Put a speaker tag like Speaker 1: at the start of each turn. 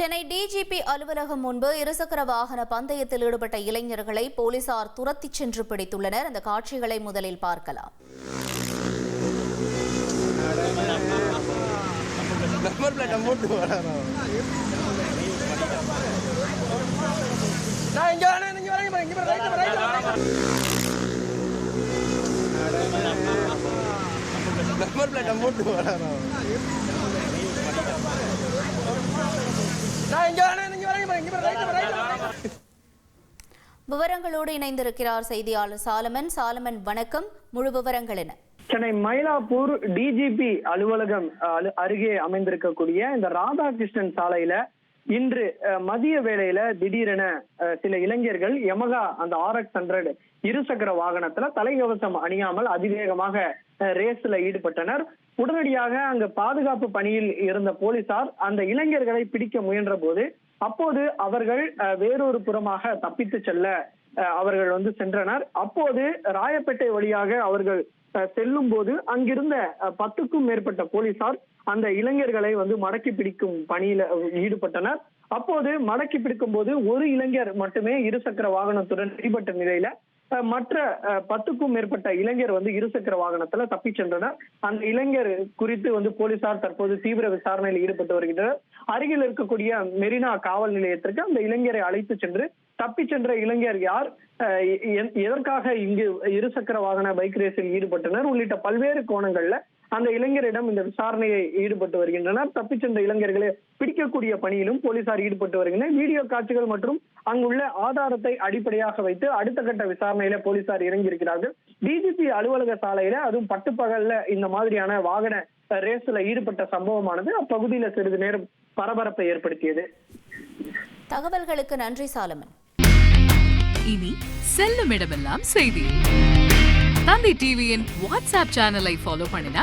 Speaker 1: Chennai DGP அலுவலகம் முன்பு இருசக்கர வாகன பந்தயத்தில் ஈடுபட்ட இளைஞர்களை போலீசார் துரத்திச் சென்று பிடித்துள்ளனர். அந்த காட்சிகளை முதலில் பார்க்கலாம்.
Speaker 2: நம்பர் பிளேட்டை மூட்டு வரான்
Speaker 1: விவரங்களோடு இணைந்திருக்கிறார் செய்தியாளர் சாலமன். சாலமன் வணக்கம். முழு விவரங்கள் என
Speaker 3: சென்னை மயிலாப்பூர் டிஜிபி அலுவலகம் அலு- அருகே அமைந்திருக்கக்கூடிய இந்த ராதாகிருஷ்ணன் சாலையில இன்று மதிய வேளையில திடீரென சில இளைஞர்கள் யமகா அந்த ஆர்எக்ஸ் ஹண்ட்ரட் இருசக்கர வாகனத்துல தலைக்கவசம் அணியாமல் அதிவேகமாக ரேஸ்ல ஈடுபட்டனர். உடனடியாக அங்கு பாதுகாப்பு பணியில் இருந்த போலீசார் அந்த இளைஞர்களை பிடிக்க முயன்ற போது அப்போது அவர்கள் வேறொரு புறமாக தப்பித்து செல்ல அவர்கள் வந்து சென்றனர். அப்போது ராயப்பேட்டை வழியாக அவர்கள் செல்லும் போது அங்கிருந்த பத்துக்கும் மேற்பட்ட போலீசார் அந்த இளைஞர்களை வந்து மடக்கி பிடிக்கும் பணியில ஈடுபட்டனர். அப்போது மடக்கி பிடிக்கும் போது ஒரு இளைஞர் மட்டுமே இருசக்கர வாகனத்துடன் பிடிபட்ட நிலையில மற்ற பத்துக்கும் மேற்பட்ட இளைஞர் வந்து இருசக்கர வாகனத்துல தப்பிச் சென்றனர். அந்த இளைஞர் குறித்து வந்து போலீசார் தற்போது தீவிர விசாரணையில் ஈடுபட்டு வருகின்றனர். அருகில் இருக்கக்கூடிய மெரினா காவல் நிலையத்திற்கு அந்த இளைஞரை அழைத்து சென்று தப்பிச் சென்ற இளைஞர் யார்? எதற்காக இங்கு இருசக்கர வாகன பைக் ரேஸில் ஈடுபட்டனர்? உள்ளிட்ட பல்வேறு கோணங்கள்ல அந்த இளைஞரிடம் இந்த விசாரணையை ஈடுபட்டு வருகின்றனர். தப்பிச் சென்ற இளைஞர்களை பிடிக்கக்கூடிய பணியிலும் போலீசார் ஈடுபட்டு வருகின்றனர். வீடியோ காட்சிகள் மற்றும் அங்குள்ள ஆதாரத்தை அடிப்படையாக வைத்து அடுத்த கட்ட விசாரணையில போலீசார் இறங்கி இருக்கிறார்கள் டிஜிபி அலுவலக சாலையில அதுவும் பட்டுப்பகல்ல இந்த மாதிரியான வாகன ரேஸ்ல ஈடுபட்ட சம்பவமானது அப்பகுதியில சிறிது நேரம் பரபரப்பை ஏற்படுத்தியது.
Speaker 1: தகவல்களுக்கு நன்றி சாலமன்.
Speaker 4: இனி செல்லும் இடமெல்லாம் செய்தி. தந்தை டிவியின் வாட்ஸ்அப் சேனலை ஃபாலோ பண்ணினா